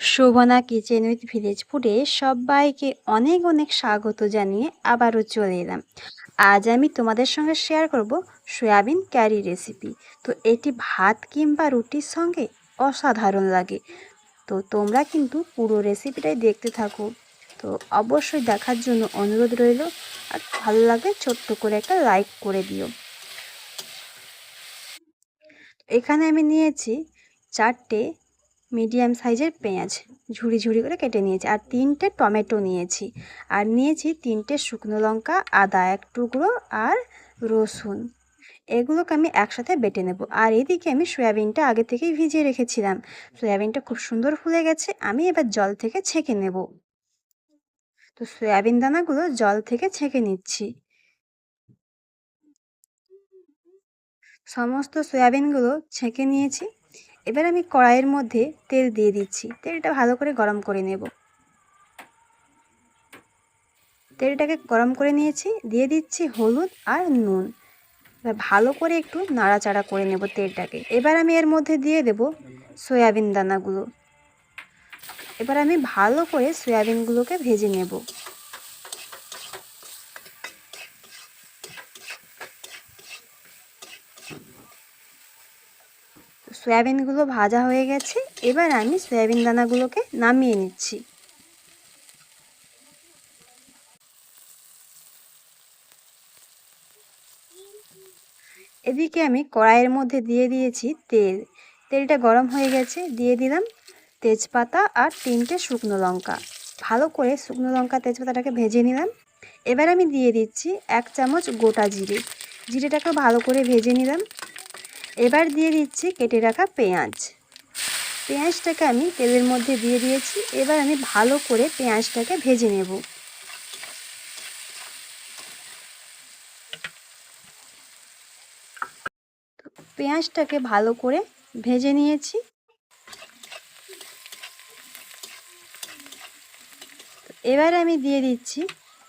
Shobhana kitchen with village ফুডে সবাইকে অনেক অনেক স্বাগত জানিয়ে আবারও চলে এলাম। আজ আমি তোমাদের সঙ্গে শেয়ার করব সয়াবিন ক্যারি রেসিপি। তো এটি ভাত কিংবা রুটির সঙ্গে অসাধারণ লাগে। তো তোমরা কিন্তু পুরো রেসিপিটাই দেখতে থাকো। তো অবশ্যই দেখার জন্য অনুরোধ রইল, আর ভালো লাগে ছোট্ট করে একটা লাইক করে দিও। এখানে আমি নিয়েছি চারটে মিডিয়াম সাইজের পেঁয়াজ ঝুড়ি ঝুড়ি করে কেটে নিয়েছি। আর তিনটে টমেটো নিয়েছি। আর নিয়েছি তিনটে শুকনো লঙ্কা, আদা এক টুকরো আর রসুন। এগুলোকে আমি একসাথে বেটে নেব। আর এদিকে আমি সয়াবিনটা আগে থেকেই ভিজিয়ে রেখেছিলাম। সয়াবিনটা খুব সুন্দর ফুলে গেছে। আমি এবার জল থেকে ছেঁকে নেব। তো সয়াবিন দানাগুলো জল থেকে ছেঁকে নিচ্ছি। সমস্ত সয়াবিনগুলো ছেঁকে নিয়েছি। এবার আমি কড়াইয়ের মধ্যে তেল দিয়ে দিচ্ছি। তেলটা ভালো করে গরম করে নেব। তেলটাকে গরম করে নিয়েছি, দিয়ে দিচ্ছি হলুদ আর নুন। এবার ভালো করে একটু নাড়াচাড়া করে নেব তেলটাকে। এবার আমি এর মধ্যে দিয়ে দেব সয়াবিন দানাগুলো। এবার আমি ভালো করে সয়াবিনগুলোকে ভেজে নেব। সয়াবিনগুলো ভাজা হয়ে গেছে। এবার আমি সয়াবিন দানাগুলোকে নামিয়ে নিচ্ছি। এদিকে আমি কড়াইয়ের মধ্যে দিয়ে দিয়েছি তেল। তেলটা গরম হয়ে গেছে, দিয়ে দিলাম তেজপাতা আর তিনটে শুকনো লঙ্কা। ভালো করে শুকনো লঙ্কা, তেজপাতাটাকে ভেজে নিলাম। এবার আমি দিয়ে দিচ্ছি এক চামচ গোটা জিরে। জিরেটাকে ভালো করে ভেজে নিলাম। এবার দিয়ে দিচ্ছি কেটে রাখা পেঁয়াজ। পেঁয়াজটাকে আমি তেলের মধ্যে দিয়ে দিয়েছি, এবার আমি ভালো করে পেঁয়াজটাকে ভেজে নেব। পেঁয়াজটাকে ভালো করে ভেজে নিয়েছি। এবার আমি দিয়ে দিচ্ছি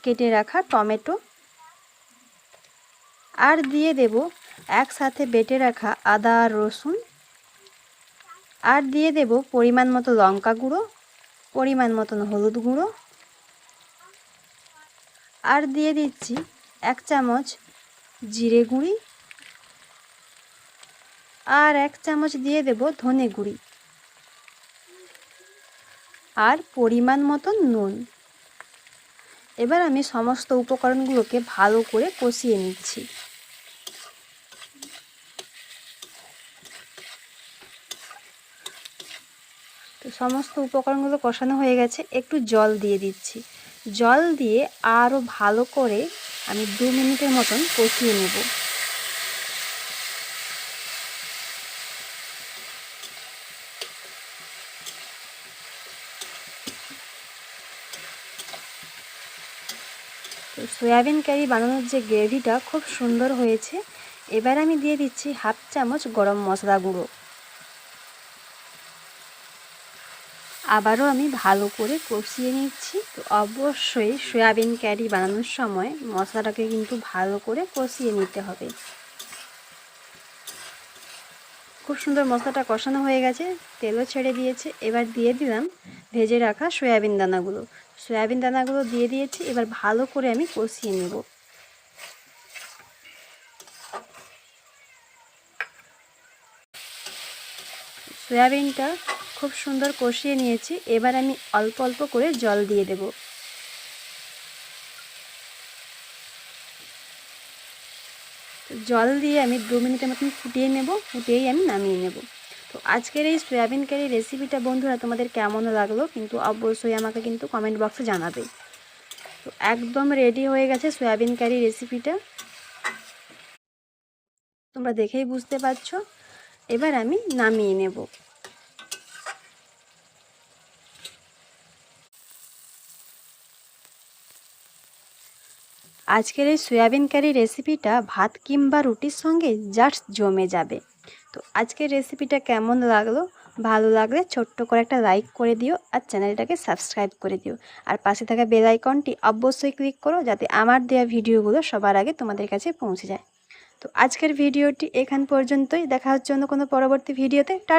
কেটে রাখা টমেটো। আর দিয়ে দেব একসাথে বেটে রাখা আদা রসুন। আর দিয়ে দেব পরিমাণ মতো লঙ্কা গুঁড়ো, পরিমাণ মতন হলুদ গুঁড়ো। আর দিয়ে দিচ্ছি এক চামচ জিরে গুঁড়ি। আর এক চামচ দিয়ে দেব ধনে গুঁড়ি। আর পরিমাণ মতন নুন। এবার আমি সমস্ত উপকরণগুলোকে ভালো করে কষিয়ে নিচ্ছি। সমস্ত উপকরণগুলো কষানো হয়ে গেছে, একটু জল দিয়ে দিচ্ছি। জল দিয়ে আরও ভালো করে আমি দু মিনিটের মতন কষিয়ে নেব। সয়াবিন কারি বানানোর যে গ্রেভিটা খুব সুন্দর হয়েছে, এবার আমি দিয়ে দিচ্ছি হাফ চামচ গরম মশলা গুঁড়ো। আবারও আমি ভালো করে কষিয়ে নিচ্ছি। তো অবশ্যই সয়াবিন ক্যারি বানানোর সময় মশলাটাকে কিন্তু ভালো করে কষিয়ে নিতে হবে। খুব সুন্দর মশলাটা কষানো হয়ে গেছে, তেলও ছেড়ে দিয়েছে। এবার দিয়ে দিলাম ভেজে রাখা সয়াবিন দানাগুলো। সয়াবিন দানাগুলো দিয়ে দিয়েছি, এবার ভালো করে আমি কষিয়ে নেব। সয়াবিনটা খুব সুন্দর কষিয়ে নিয়েছি। এবার আমি অল্প অল্প করে জল দিয়ে দেব। জল দিয়ে আমি দু মিনিটের মতন ফুটিয়ে নেব, ফুটিয়েই আমি নামিয়ে নেব। তো আজকের এই সয়াবিন কারি রেসিপিটা বন্ধুরা তোমাদের কেমন লাগল কিন্তু অবশ্যই আমাকে কিন্তু কমেন্ট বক্সে জানাবে। তো একদম রেডি হয়ে গেছে সয়াবিন কারি রেসিপিটা। তোমরা দেখেই বুঝতে পারছ। এবার আমি নামিয়ে নেব। আজকের এই সয়াবিন কারি রেসিপিটা ভাত কিংবা রুটির সঙ্গে জাস্ট জমে যাবে। তো আজকের রেসিপিটা কেমন লাগল? ভালো লাগলে ছোট্ট করে একটা লাইক করে দিও আর চ্যানেলটাকে সাবস্ক্রাইব করে দিও। আর পাশে থাকা বেল আইকনটি অবশ্যই ক্লিক করো যাতে আমার দেওয়া ভিডিওগুলো সবার আগে তোমাদের কাছে পৌঁছে যায়। তো আজকের ভিডিওটি এখান পর্যন্তই। দেখা হচ্ছে অন্য কোনো পরবর্তী ভিডিওতে। টাটা!